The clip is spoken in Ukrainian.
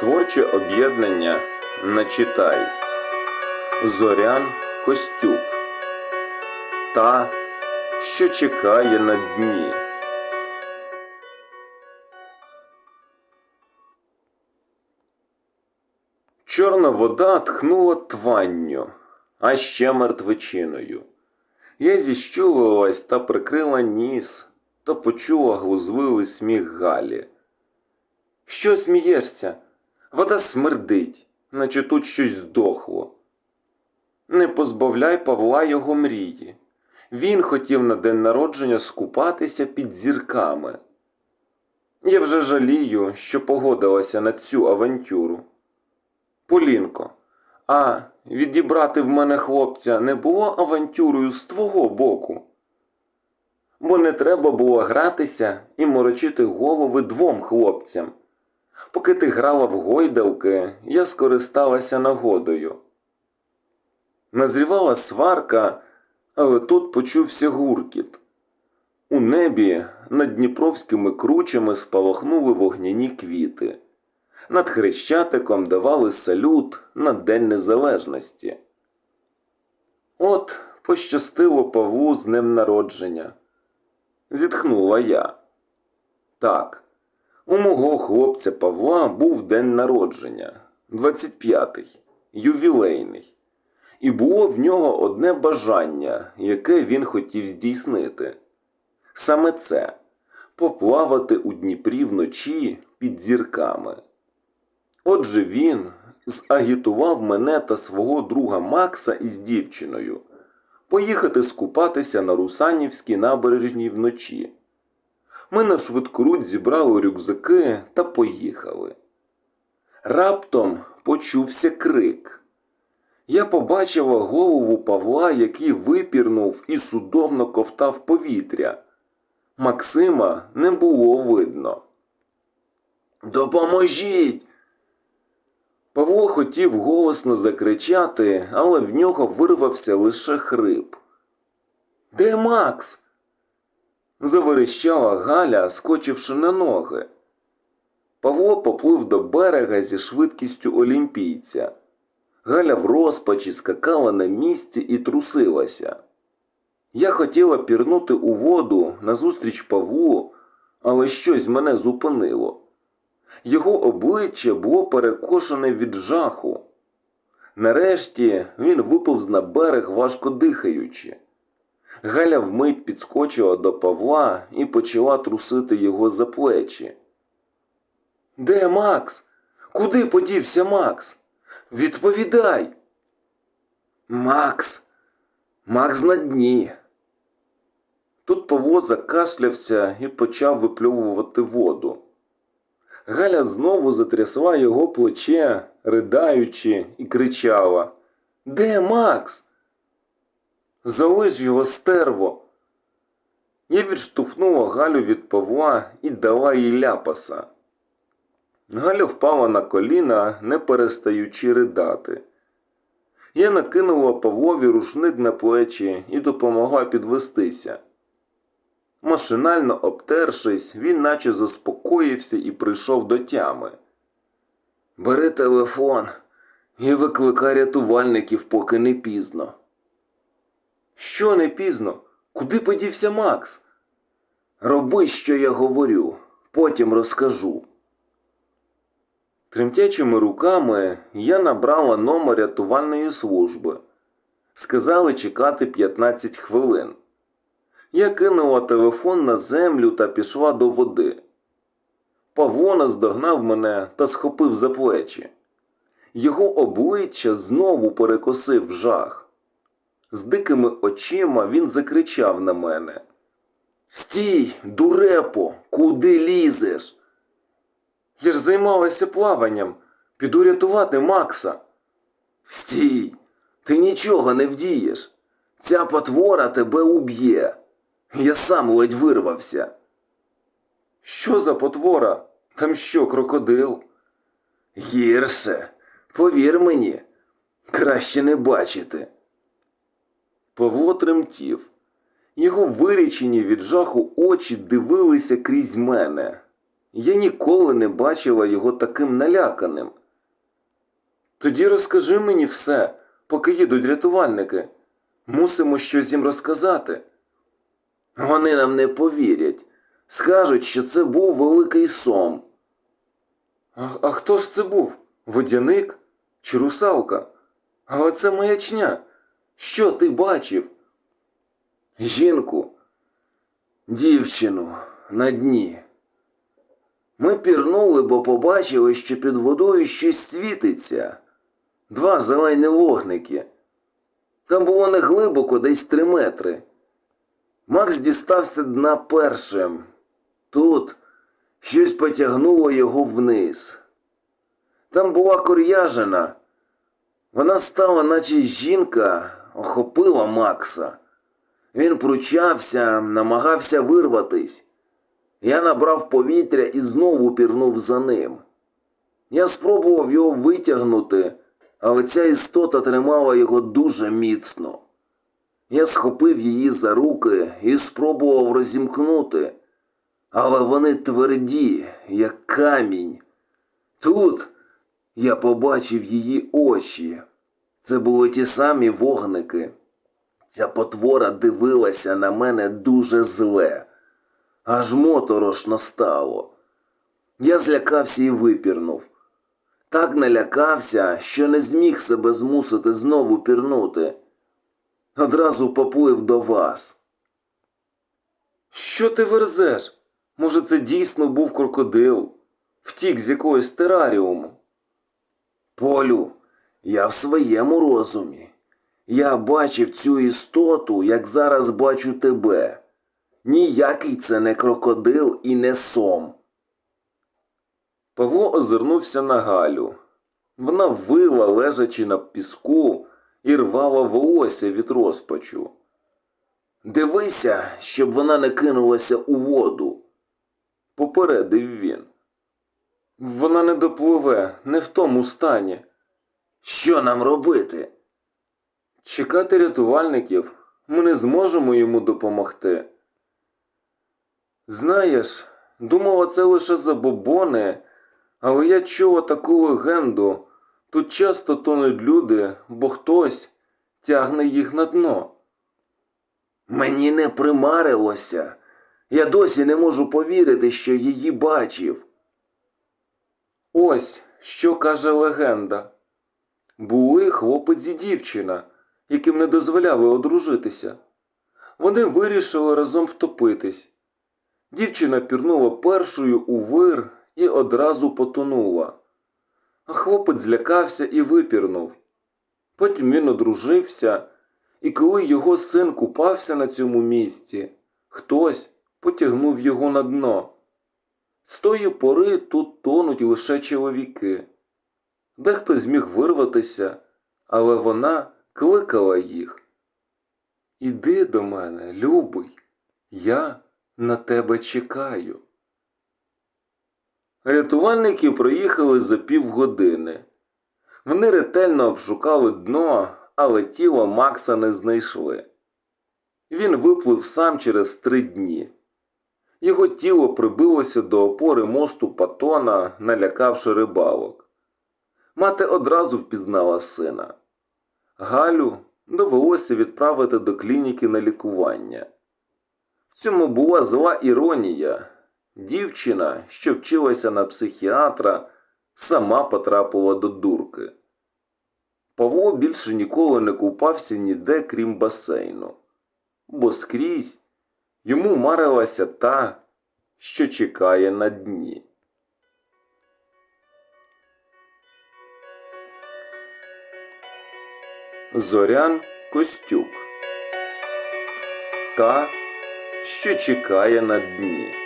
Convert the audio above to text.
Творче об'єднання Начитай Зорян Костюк Та, що чекає на дні. Чорна вода тхнула тванню, а ще мертвечиною. Я зіщулилась та прикрила ніс, та почула глузливий сміх Галі. Що смієшся? Вода смердить, наче тут щось здохло. Не позбавляй Павла його мрії. Він хотів на день народження скупатися під зірками. Я вже жалію, що погодилася на цю авантюру. Полінко, а відібрати в мене хлопця не було авантюрою з твого боку. Бо не треба було гратися і морочити голови двом хлопцям. Поки ти грала в гойдалки, я скористалася нагодою. Назрівала сварка, але тут почувся гуркіт. У небі над дніпровськими кручами спалахнули вогняні квіти. Над хрещатиком давали салют на День Незалежності. От пощастило Павлу з днем народження. Зітхнула я. Так, у мого хлопця Павла був день народження, 25-й, ювілейний. І було в нього одне бажання, яке він хотів здійснити. Саме це поплавати у Дніпрі вночі під зірками. Отже, він загітував мене та свого друга Макса із дівчиною поїхати скупатися на Русанівській набережній вночі. Ми на швидкоруч зібрали рюкзаки та поїхали. Раптом почувся крик. Я побачила голову Павла, який випірнув і судомно ковтав повітря. Максима не було видно. Допоможіть! Павло хотів голосно закричати, але в нього вирвався лише хрип. Де Макс? Заверещала Галя, скочивши на ноги. Павло поплив до берега зі швидкістю олімпійця. Галя в розпачі скакала на місці і трусилася. Я хотіла пірнути у воду назустріч Павлу, але щось мене зупинило. Його обличчя було перекошене від жаху. Нарешті він виповз на берег, важко дихаючи. Галя вмить підскочила до Павла і почала трусити його за плечі. Де Макс? Куди подівся Макс? Відповідай. Макс. Макс на дні. Тут Павло закашлявся і почав випльовувати воду. Галя знову затрясла його плече, ридаючи, і кричала Де Макс? Залиш його стерво. Я відштовхнула Галю від Павла і дала їй ляпаса. Галя впала на коліна, не перестаючи ридати. Я накинула Павлові рушник на плечі і допомогла підвестися. Машинально обтершись, він наче заспокоївся і прийшов до тями. Бери телефон і викликай рятувальників, поки не пізно. Що не пізно? Куди подівся Макс? Роби, що я говорю, потім розкажу. Тремтячими руками я набрала номер рятувальної служби. Сказали чекати 15 хвилин. Я кинула телефон на землю та пішла до води. Павло наздогнав мене та схопив за плечі. Його обличчя знову перекосив жах. З дикими очима він закричав на мене. Стій, дурепо, куди лізеш? Я ж займалася плаванням. Піду рятувати Макса. Стій, ти нічого не вдієш. Ця потвора тебе уб'є. Я сам ледь вирвався. Що за потвора? Там що, крокодил? Гірше, повір мені, краще не бачити. Павло тремтів. Його вирічені від жаху очі дивилися крізь мене. Я ніколи не бачила його таким наляканим. Тоді розкажи мені все, поки їдуть рятувальники. Мусимо щось їм розказати. Вони нам не повірять. Скажуть, що це був великий сом. А, а хто ж це був? Водяник чи русалка? Але це маячня. Що ти бачив? Жінку, дівчину на дні. Ми пірнули, бо побачили, що під водою щось світиться. Два зелені вогники. Там було не глибоко, десь три метри. Макс дістався дна першим. Тут щось потягнуло його вниз. Там була кор'яжина. Вона стала, наче жінка, охопила Макса. Він пручався, намагався вирватись. Я набрав повітря і знову пірнув за ним. Я спробував його витягнути, але ця істота тримала його дуже міцно. Я схопив її за руки і спробував розімкнути, але вони тверді, як камінь. Тут я побачив її очі. Це були ті самі вогники. Ця потвора дивилася на мене дуже зле. Аж моторошно стало. Я злякався і випірнув. Так налякався, що не зміг себе змусити знову пірнути. Одразу поплив до вас. Що ти верзеш? Може, це дійсно був крокодил? Втік з якогось тераріуму. Полю, я в своєму розумі. Я бачив цю істоту, як зараз бачу тебе. Ніякий це не крокодил і не сом. Павло озирнувся на Галю. Вона вила, лежачи на піску, і рвала волосся від розпачу. Дивися, щоб вона не кинулася у воду, попередив він. Вона не допливе, не в тому стані. Що нам робити? Чекати рятувальників. Ми не зможемо йому допомогти. Знаєш, думала, це лише забобони, але я чула таку легенду. Тут часто тонуть люди, бо хтось тягне їх на дно. Мені не примарилося. Я досі не можу повірити, що її бачив. Ось що каже легенда. Були хлопець і дівчина, яким не дозволяли одружитися. Вони вирішили разом втопитись. Дівчина пірнула першою у вир і одразу потонула. А хлопець злякався і випірнув. Потім він одружився, і коли його син купався на цьому місці, хтось потягнув його на дно. З тої пори тут тонуть лише чоловіки. Дехто зміг вирватися, але вона кликала їх. Іди до мене, любий, я на тебе чекаю. Рятувальники проїхали за півгодини. Вони ретельно обшукали дно, але тіло Макса не знайшли. Він виплив сам через три дні. Його тіло прибилося до опори мосту Патона, налякавши рибалок. Мати одразу впізнала сина. Галю довелося відправити до клініки на лікування. В цьому була зла іронія. Дівчина, що вчилася на психіатра, сама потрапила до дурки. Павло більше ніколи не купався ніде, крім басейну, бо скрізь йому марилася та, що чекає на дні. Зорян Костюк Та, що чекає на дні.